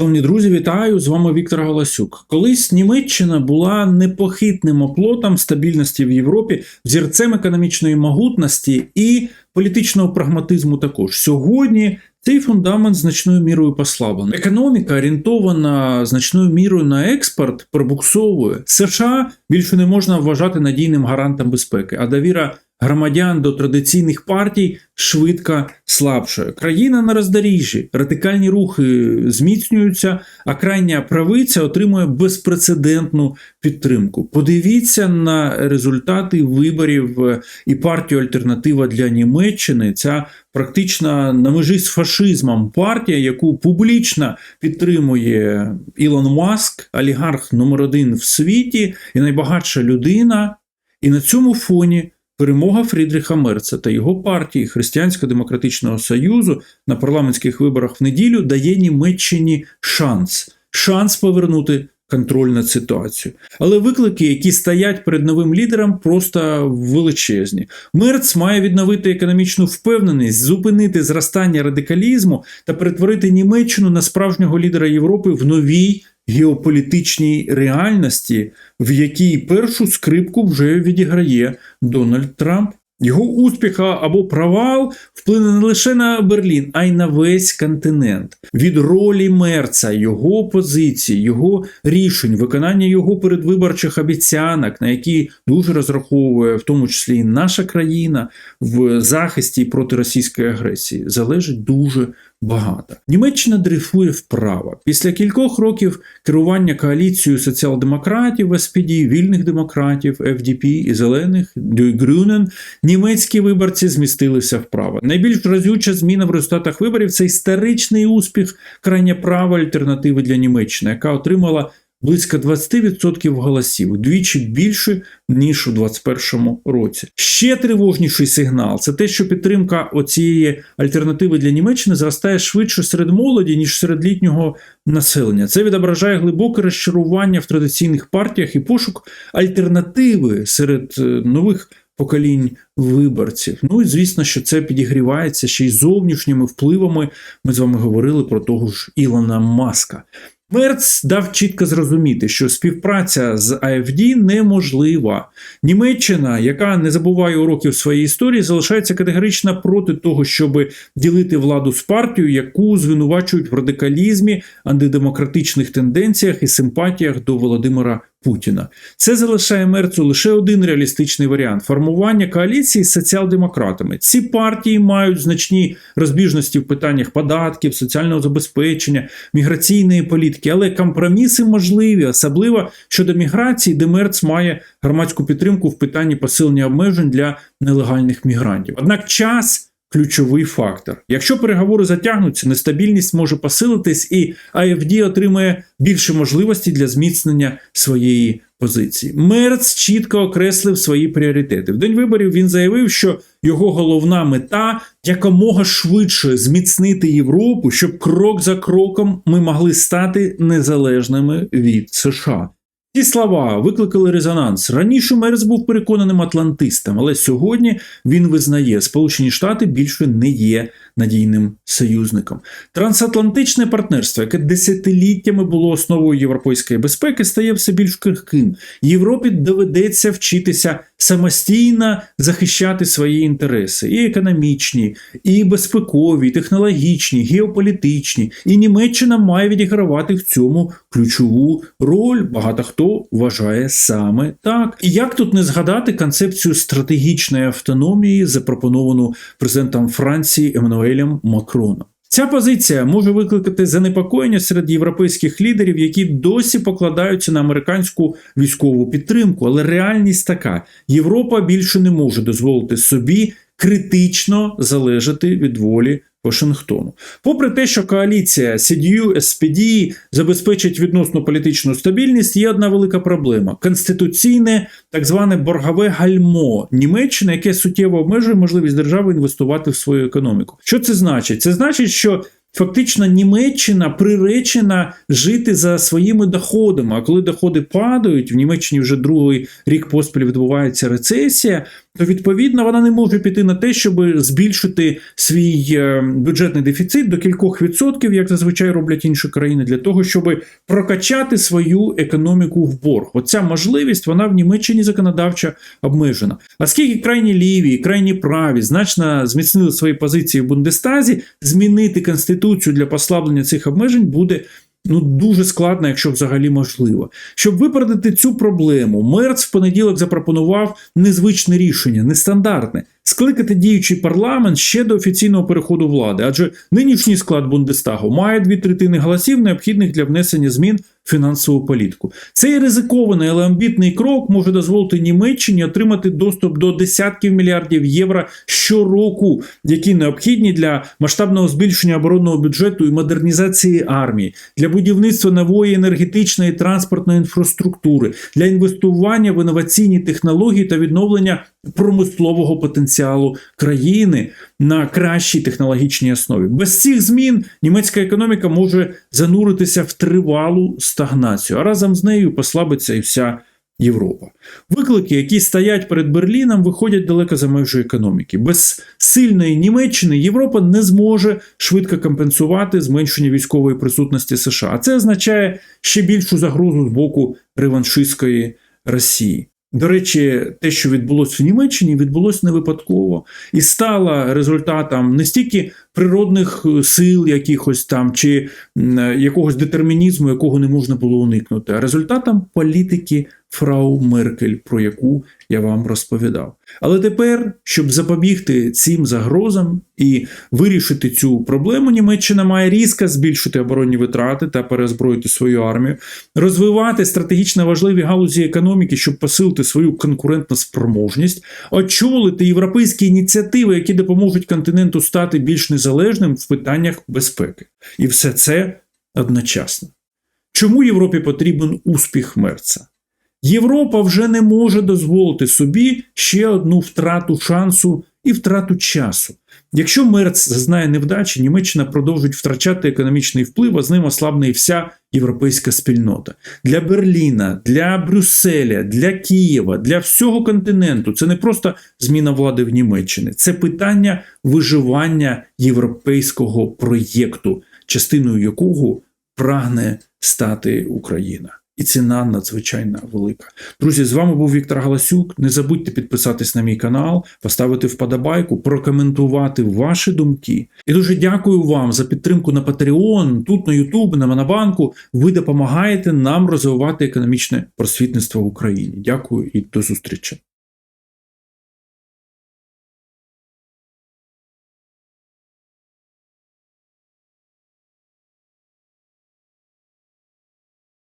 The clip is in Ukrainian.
Шановні друзі, вітаю! З вами Віктор Галасюк. Колись Німеччина була непохитним оплотом стабільності в Європі, взірцем економічної могутності і політичного прагматизму. Також сьогодні цей фундамент значною мірою послаблений. Економіка орієнтована значною мірою на експорт, пробуксовує. США більше не можна вважати надійним гарантом безпеки, а довіра громадян до традиційних партій швидко слабшає. Країна на роздоріжжі, радикальні рухи зміцнюються, а крайня правиця отримує безпрецедентну підтримку. Подивіться на результати виборів е, і партію Альтернатива для Німеччини. Ця практично на межі з фашизмом партія, яку публічно підтримує Ілон Маск, олігарх номер один в світі і найбагатша людина. І на цьому фоні. Перемога Фрідріха Мерца та його партії Християнсько-демократичного союзу на парламентських виборах в неділю дає Німеччині шанс шанс повернути контроль над ситуацією. Але виклики, які стоять перед новим лідером, просто величезні. Мерц має відновити економічну впевненість, зупинити зростання радикалізму та перетворити Німеччину на справжнього лідера Європи в новій геополітичній реальності, в якій першу скрипку вже відіграє Дональд Трамп. Його успіх або провал вплине не лише на Берлін, а й на весь континент. Від ролі Мерца, його позиції, його рішень, виконання його передвиборчих обіцянок, на які дуже розраховує в тому числі і наша країна в захисті проти російської агресії, залежить дуже багато. Німеччина дрейфує вправо. Після кількох років керування коаліцією соціал-демократів, СПД, вільних демократів, ФДП і зелених Дюйґрюнен. Німецькі виборці змістилися вправо. Найбільш разюча зміна в результатах виборів це історичний успіх крайня права альтернативи для Німеччини, яка отримала близько 20% голосів, вдвічі більше, ніж у 2021 році. Ще тривожніший сигнал це те, що підтримка оцієї альтернативи для Німеччини зростає швидше серед молоді, ніж серед літнього населення. Це відображає глибоке розчарування в традиційних партіях і пошук альтернативи серед е, нових. Поколінь виборців. Ну і звісно, що це підігрівається ще й зовнішніми впливами. Ми з вами говорили про того ж Ілона Маска. Мерц дав чітко зрозуміти, що співпраця з АФД неможлива. Німеччина, яка не забуває уроків своєї історії, залишається категорично проти того, щоб ділити владу з партією, яку звинувачують в радикалізмі, антидемократичних тенденціях і симпатіях до Володимира Путіна. Це залишає Мерцу лише один реалістичний варіант формування коаліції з соціал-демократами. Ці партії мають значні розбіжності в питаннях податків, соціального забезпечення, міграційної політики, але компроміси можливі, особливо щодо міграції, де Мерц має громадську підтримку в питанні посилення обмежень для нелегальних мігрантів. Однак час. Ключовий фактор. Якщо переговори затягнуться, нестабільність може посилитись, і АФД отримає більше можливостей для зміцнення своєї позиції. Мерц чітко окреслив свої пріоритети. В день виборів він заявив, що його головна мета якомога швидше зміцнити Європу, щоб крок за кроком ми могли стати незалежними від США. Ці слова викликали резонанс. Раніше Мерс був переконаним атлантистом, але сьогодні він визнає, Сполучені Штати більше не є надійним союзником. Трансатлантичне партнерство, яке десятиліттями було основою європейської безпеки, стає все більш крихким. Європі доведеться вчитися самостійно захищати свої інтереси, і економічні, і безпекові, і технологічні, геополітичні. І Німеччина має відігравати в цьому ключову роль. Багато хто вважає саме так. І як тут не згадати концепцію стратегічної автономії, запропоновану президентом Франції Еммануелем Макроном? Ця позиція може викликати занепокоєння серед європейських лідерів, які досі покладаються на американську військову підтримку. Але реальність така: Європа більше не може дозволити собі критично залежати від волі Вашингтону. Попри те, що коаліція CDU, SPD забезпечить відносно політичну стабільність, є одна велика проблема: конституційне так зване боргове гальмо Німеччини, яке суттєво обмежує можливість держави інвестувати в свою економіку. Що це значить? Це значить, що фактично Німеччина приречена жити за своїми доходами. А коли доходи падають, в Німеччині вже другий рік поспіль відбувається рецесія. То відповідно вона не може піти на те, щоб збільшити свій е, бюджетний дефіцит до кількох відсотків, як зазвичай роблять інші країни, для того, щоб прокачати свою економіку в борг. Оця можливість вона в Німеччині законодавчо обмежена. Оскільки крайні ліві, крайні праві значно зміцнили свої позиції в Бундестазі, змінити конституцію для послаблення цих обмежень буде. Ну, дуже складно, якщо взагалі можливо. Щоб виправдати цю проблему, Мерц в понеділок запропонував незвичне рішення, нестандартне скликати діючий парламент ще до офіційного переходу влади, адже нинішній склад Бундестагу має дві третини голосів, необхідних для внесення змін фінансову політику. Цей ризикований, але амбітний крок може дозволити Німеччині отримати доступ до десятків мільярдів євро щороку, які необхідні для масштабного збільшення оборонного бюджету і модернізації армії, для будівництва нової енергетичної і транспортної інфраструктури, для інвестування в інноваційні технології та відновлення промислового потенціалу країни на кращій технологічній основі. Без цих змін німецька економіка може зануритися в тривалу стагнацію, а разом з нею послабиться і вся. Європа. Виклики, які стоять перед Берліном, виходять далеко за межі економіки. Без сильної Німеччини Європа не зможе швидко компенсувати зменшення військової присутності США. А це означає ще більшу загрозу з боку реваншистської Росії. До речі, те, що відбулося в Німеччині, відбулося не випадково. І стало результатом не стільки природних сил, якихось там чи якогось детермінізму, якого не можна було уникнути, а результатом політики Фрау Меркель, про яку я вам розповідав. Але тепер, щоб запобігти цим загрозам і вирішити цю проблему, Німеччина має різко збільшити оборонні витрати та перезброїти свою армію, розвивати стратегічно важливі галузі економіки, щоб посилити свою конкурентну спроможність, очолити європейські ініціативи, які допоможуть континенту стати більш незалежним в питаннях безпеки. І все це одночасно. Чому Європі потрібен успіх Мерца? Європа вже не може дозволити собі ще одну втрату шансу і втрату часу. Якщо Мерц зазнає невдачі, Німеччина продовжить втрачати економічний вплив, а з ним ослабне і вся європейська спільнота. Для Берліна, для Брюсселя, для Києва, для всього континенту це не просто зміна влади в Німеччині, це питання виживання європейського проєкту, частиною якого прагне стати Україна. І ціна надзвичайно велика. Друзі, з вами був Віктор Галасюк. Не забудьте підписатись на мій канал, поставити вподобайку, прокоментувати ваші думки. І дуже дякую вам за підтримку на Patreon, тут на YouTube, на Монобанку. Ви допомагаєте нам розвивати економічне просвітництво в Україні. Дякую і до зустрічі.